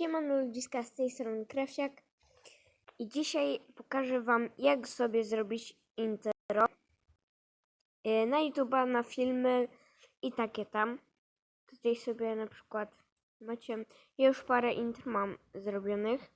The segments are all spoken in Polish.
Siemano ludziska, z tej strony Krewsiak i dzisiaj pokażę wam jak sobie zrobić intro e, na YouTube'a, na filmy i takie tam. Tutaj sobie na przykład macie, ja już parę intro mam zrobionych.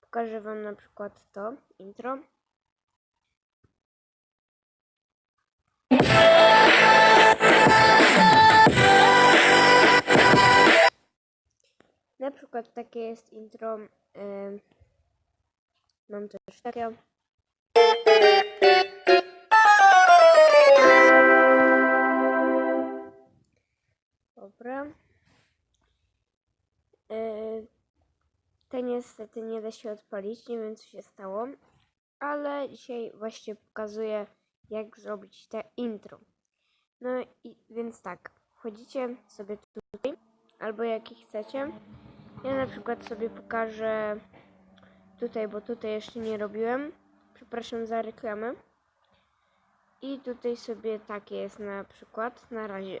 Pokażę wam na przykład to intro. Na przykład takie jest intro. mam też takie. Dobra. E, te niestety nie da się odpalić, nie wiem co się stało, ale dzisiaj właśnie pokazuję jak zrobić te intro. No i więc tak, wchodzicie sobie tutaj, albo jaki chcecie. Ja na przykład sobie pokażę tutaj, bo tutaj jeszcze nie robiłem. Przepraszam za reklamę. I tutaj sobie takie jest na przykład na razie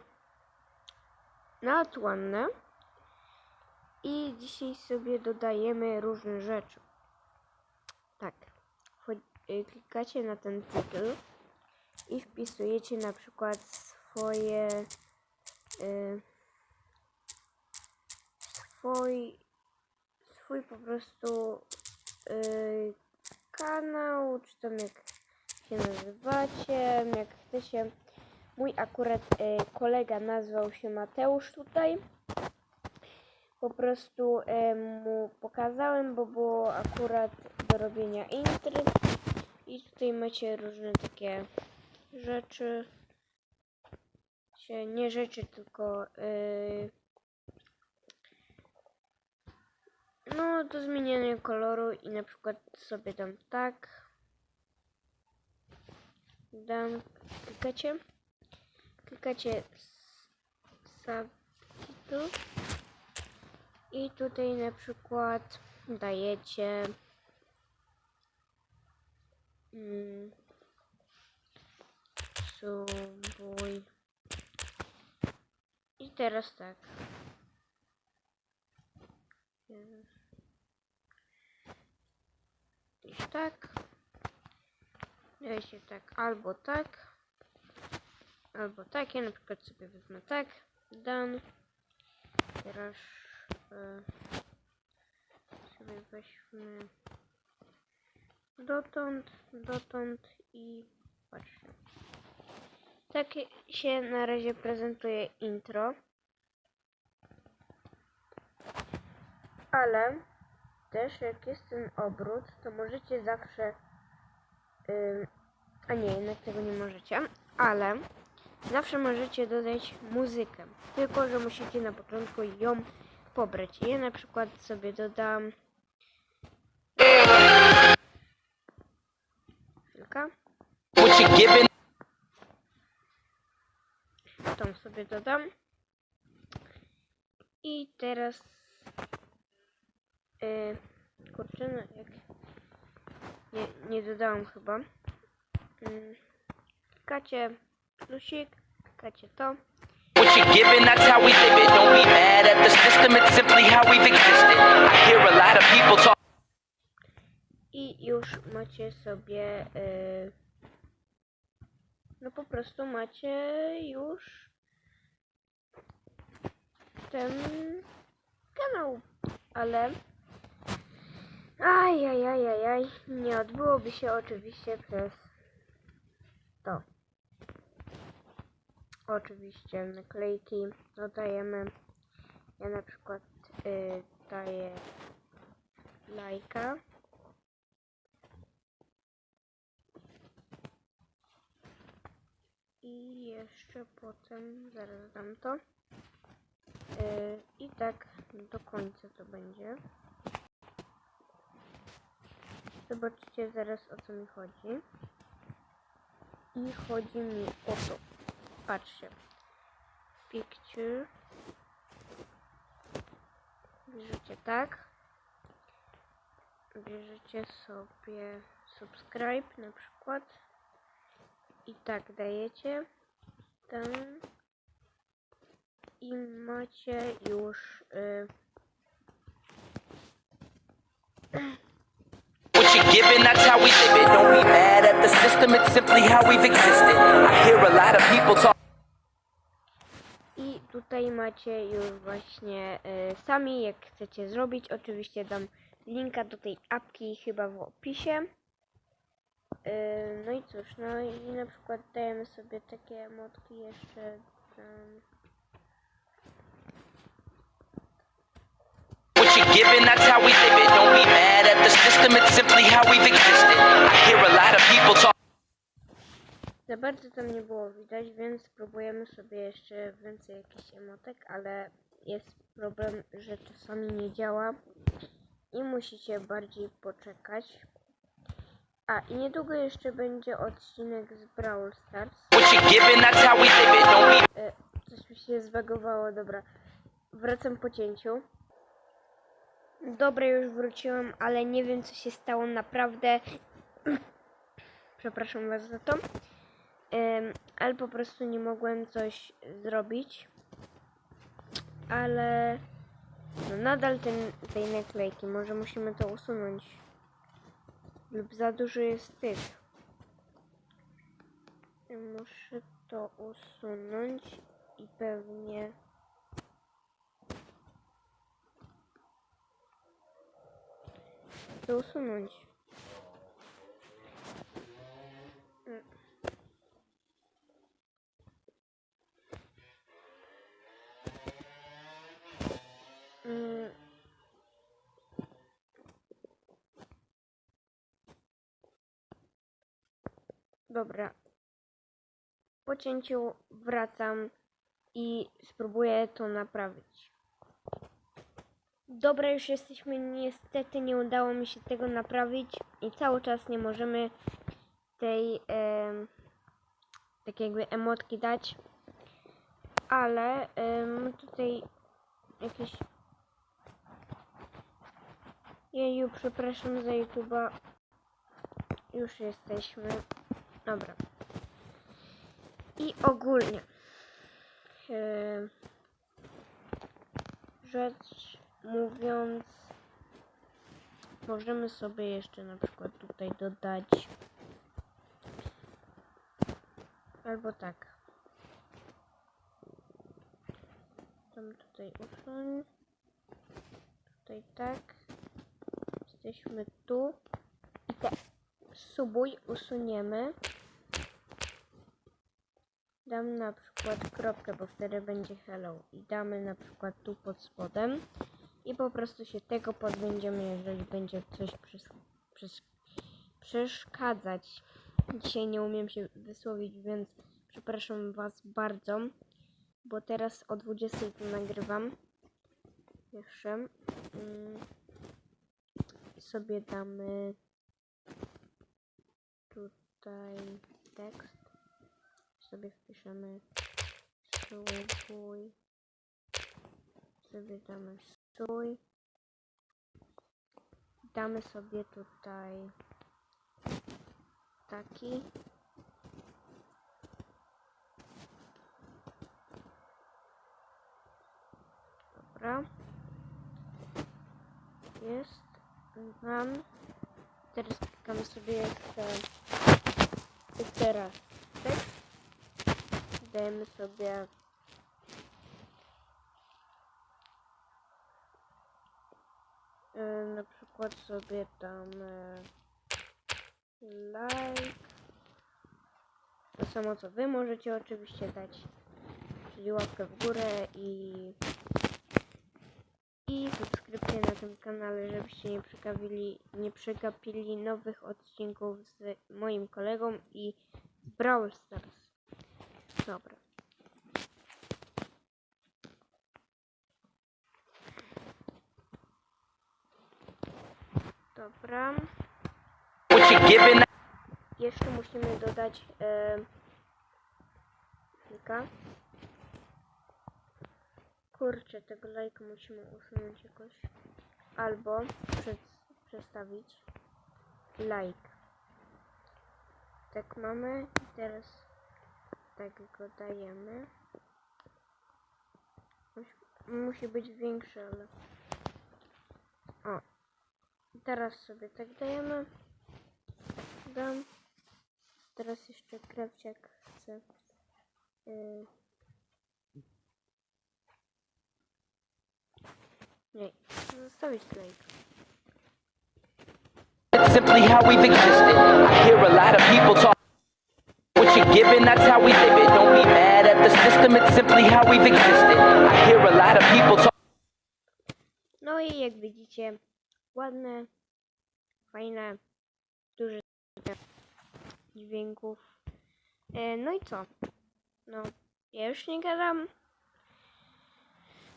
natłanne. I dzisiaj sobie dodajemy różne rzeczy. Tak. Y, Klikacie na ten tytuł i wpisujecie na przykład swoje y, swój swój po prostu y, kanał, czy tam jak się nazywacie, jak chcecie. Mój akurat y, kolega nazwał się Mateusz tutaj. Po prostu y, mu pokazałem, bo było akurat do robienia intry. I tutaj macie różne takie rzeczy. Nie rzeczy, tylko y, no do zmieniania koloru i na przykład sobie dam tak. Dam, klikacie. Klikacie subtitle i tutaj na przykład dajecie mm, i teraz tak. Gdzieś tak. Ja się tak albo tak, albo tak. Ja na przykład sobie wezmę tak. Done. Teraz e, sobie weźmy dotąd, dotąd i patrzcie. Tak się na razie prezentuje intro. Ale też jak jest ten obrót, to możecie zawsze. ym, a nie, jednak tego nie możecie, ale zawsze możecie dodać muzykę. Tylko, że musicie na początku ją pobrać. Ja na przykład sobie dodam. Chwilka. Tą sobie dodam. I teraz. Yy, kurczę, no jak. Nie, nie dodałam chyba. Yy, klikacie plusik, klikacie to. What you giving? That's how we live it. Don't be mad at the system. It's simply how we've existed. I hear a lot of people talk. I już macie sobie. Yy, no po prostu macie już ten kanał. Ale. Ajajajajaj. Nie odbyłoby się oczywiście przez to. Oczywiście naklejki dodajemy. Ja na przykład y, daję lajka. I jeszcze potem zaraz dam to. Yy, I tak do końca to będzie. Zobaczycie zaraz o co mi chodzi. I chodzi mi o to. Patrzcie. Picture. Bierzecie tak. Bierzecie sobie subscribe na przykład. I tak dajecie tam i macie już y, given, that's how we live it. Don't be mad at the system, it's simply how we've existed. I hear a lot of people talk. I tutaj macie już właśnie y, sami, jak chcecie zrobić. Oczywiście dam linka do tej apki chyba w opisie. Y, no i cóż, no i na przykład dajemy sobie takie emotki jeszcze. Tam. What you're given, that's how we system, it's simply how we've existed. I hear a lot of people talk. Za bardzo tam nie było widać, więc spróbujemy sobie jeszcze więcej jakichś emotek, ale jest problem, że czasami nie działa i musicie bardziej poczekać. A i niedługo jeszcze będzie odcinek z Brawl Stars. E, coś mi się zbagowało, dobra. Wracam po cięciu. Dobra, już wróciłam, ale nie wiem co się stało naprawdę. Przepraszam was za to. Em, ale po prostu nie mogłem coś zrobić. Ale no nadal ten, tej naklejki. Może musimy to usunąć. Lub za dużo jest tych. Muszę to usunąć i pewnie. To usunąć. Dobra. Po cięciu wracam i spróbuję to naprawić. Dobra, już jesteśmy. Niestety nie udało mi się tego naprawić i cały czas nie możemy tej em, tak jakby emotki dać. Ale em, tutaj jakieś Jeju, przepraszam za YouTube'a. Już jesteśmy. Dobra. I ogólnie rzecz mówiąc możemy sobie jeszcze na przykład tutaj dodać albo tak. Tam tutaj usuń. Tutaj tak. Jesteśmy tu. I te subuj usuniemy. Dam na przykład kropkę, bo wtedy będzie hello. I damy na przykład tu pod spodem i po prostu się tego pozbędziemy, jeżeli będzie coś przeszkadzać. Dzisiaj nie umiem się wysłowić, więc przepraszam Was bardzo, bo teraz o 20 to nagrywam. Jeszcze mm, sobie damy tutaj tekst sobie wpiszemy stój sobie damy stój. Damy sobie tutaj taki. Dobra. Jest. Mam. Teraz klikamy sobie jeszcze jeszcze raz tekst dajemy sobie na przykład sobie damy like to samo co wy możecie oczywiście dać czyli łapkę w górę i i subskrypcję na tym kanale, żebyście nie przegapili, nie przegapili nowych odcinków z moim kolegą i z Brawl Stars. Dobra. Dobra. Jeszcze musimy dodać e, kilka. Kurczę, tego lajka musimy usunąć jakoś. Albo przed, przestawić like. Tak mamy. I teraz tak go dajemy. Musi, musi być większy, ale... Teraz sobie tak dajemy. dodam. Teraz jeszcze krawciak chce. Yy. Nie, zostawić. It's simply how we've existed. I hear a lot of people talk. What you're given, that's how we live it. Don't be mad at the system, it's simply how we've existed. I hear a lot of people talk. No i jak widzicie, ładne, fajne, duże dźwięków. E, no i co? No, ja już nie gadam.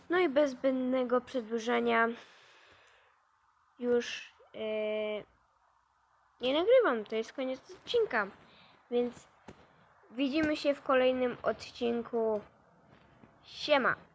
No i bez zbędnego przedłużania już e, nie nagrywam. To jest koniec odcinka. Więc widzimy się w kolejnym odcinku. Siema!